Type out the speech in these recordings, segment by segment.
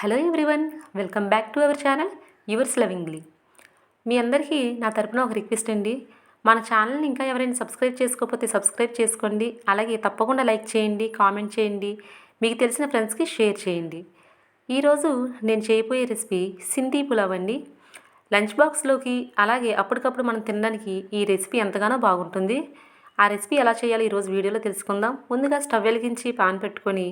Hello everyone welcome back to our channel yours lovingly మీ అందరికీ నా తరపున ఒక రిక్వెస్ట్ అండి. మన ఛానల్ని ఇంకా ఎవరైనా సబ్స్క్రైబ్ చేసుకోకపోతే సబ్స్క్రైబ్ చేసుకోండి. అలాగే తప్పకుండా లైక్ చేయండి కామెంట్ చేయండి. మీకు తెలిసిన ఫ్రెండ్స్కి షేర్ చేయండి. ఈరోజు నేను చేయబోయే రెసిపీ సింధీ పులావ్ అండి. లంచ్ బాక్స్లోకి అలాగే అప్పటికప్పుడు మనం తినడానికి ఈ రెసిపీ ఎంతగానో బాగుంటుంది. ఆ రెసిపీ ఎలా చేయాలో ఈరోజు వీడియోలో తెలుసుకుందాం. ముందుగా స్టవ్ వెలిగించి పాన్ పెట్టుకొని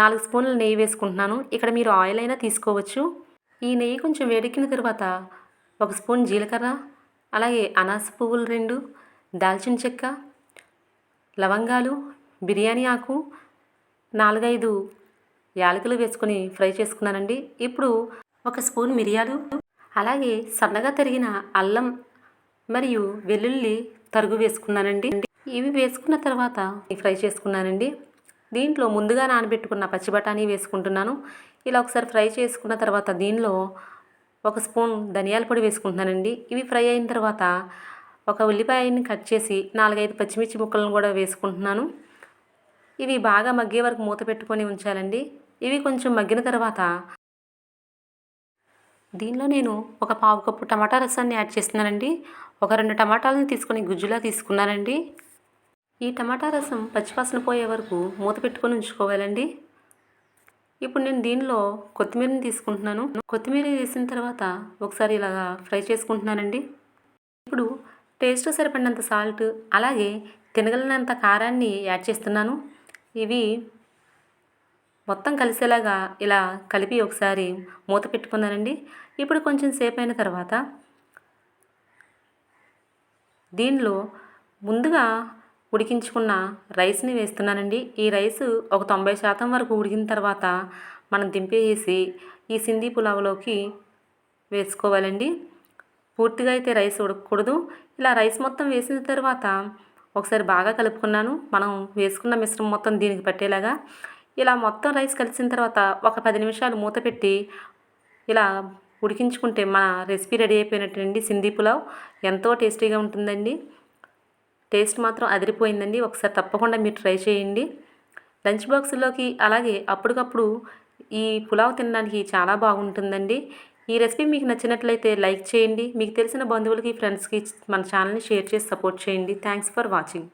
నాలుగు స్పూన్ల నెయ్యి వేసుకుంటున్నాను. ఇక్కడ మీరు ఆయిల్ అయినా తీసుకోవచ్చు. ఈ నెయ్యి కొంచెం వేడెక్కిన తర్వాత ఒక స్పూన్ జీలకర్ర అలాగే అనాస పువ్వులు రెండు దాల్చిన చెక్క లవంగాలు బిర్యానీ ఆకు నాలుగైదు యాలకులు వేసుకొని ఫ్రై చేసుకున్నానండి. ఇప్పుడు ఒక స్పూన్ మిరియాలు అలాగే సన్నగా తరిగిన అల్లం మరియు వెల్లుల్లి తరుగు వేసుకున్నానండి. ఇవి వేసుకున్న తర్వాత ఫ్రై చేసుకున్నానండి. దీంట్లో ముందుగా నానబెట్టుకున్న పచ్చి బఠానీ వేసుకుంటున్నాను. ఇలా ఒకసారి ఫ్రై చేసుకున్న తర్వాత దీనిలో ఒక స్పూన్ ధనియాల పొడి వేసుకుంటున్నానండి. ఇవి ఫ్రై అయిన తర్వాత ఒక ఉల్లిపాయని కట్ చేసి నాలుగైదు పచ్చిమిర్చి ముక్కలను కూడా వేసుకుంటున్నాను. ఇవి బాగా మగ్గే వరకు మూత పెట్టుకొని ఉంచాలండి. ఇవి కొంచెం మగ్గిన తర్వాత దీనిలో నేను ఒక పావు కప్పు టమాటా రసాన్ని యాడ్ చేస్తున్నానండి. ఒక రెండు టమాటాలను తీసుకొని గుజ్జులా తీసుకున్నానండి. ఈ టమాటా రసం పచ్చివాసన పోయే వరకు మూత పెట్టుకొని ఉంచుకోవాలండి. ఇప్పుడు నేను దీనిలో కొత్తిమీరని తీసుకుంటున్నాను. కొత్తిమీర వేసిన తర్వాత ఒకసారి ఇలాగా ఫ్రై చేసుకుంటున్నానండి. ఇప్పుడు టేస్ట్ సరిపడినంత సాల్ట్ అలాగే తినగలిగినంత కారాన్ని యాడ్ చేస్తున్నాను. ఇవి మొత్తం కలిసేలాగా ఇలా కలిపి ఒకసారి మూత పెట్టుకున్నానండి. ఇప్పుడు కొంచెం సేపు అయిన తర్వాత దీనిలో ముందుగా ఉడికించుకున్న రైస్ని వేస్తున్నానండి. ఈ రైస్ ఒక తొంభై శాతం వరకు ఉడికిన తర్వాత మనం దింపేసి ఈ సింధీ పులావ్లోకి వేసుకోవాలండి. పూర్తిగా అయితే రైస్ ఉడకకూడదు. ఇలా రైస్ మొత్తం వేసిన తర్వాత ఒకసారి బాగా కలుపుకున్నాను. మనం వేసుకున్న మిశ్రమం మొత్తం దీనికి పట్టేలాగా ఇలా మొత్తం రైస్ కలిసిన తర్వాత ఒక పది నిమిషాలు మూత పెట్టి ఇలా ఉడికించుకుంటే మన రెసిపీ రెడీ అయిపోయినట్టండి సింధీ పులావ్ ఎంతో టేస్టీగా ఉంటుందండి. టేస్ట్ మాత్రం అదిరిపోయిందండి. ఒకసారి తప్పకుండా మీరు ట్రై చేయండి. లంచ్ బాక్స్లోకి అలాగే అప్పటికప్పుడు ఈ పులావ్ తినడానికి చాలా బాగుంటుందండి. ఈ రెసిపీ మీకు నచ్చినట్లయితే లైక్ చేయండి. మీకు తెలిసిన బంధువులకి ఫ్రెండ్స్కి మన ఛానల్ని షేర్ చేసి సపోర్ట్ చేయండి. Thanks for watching.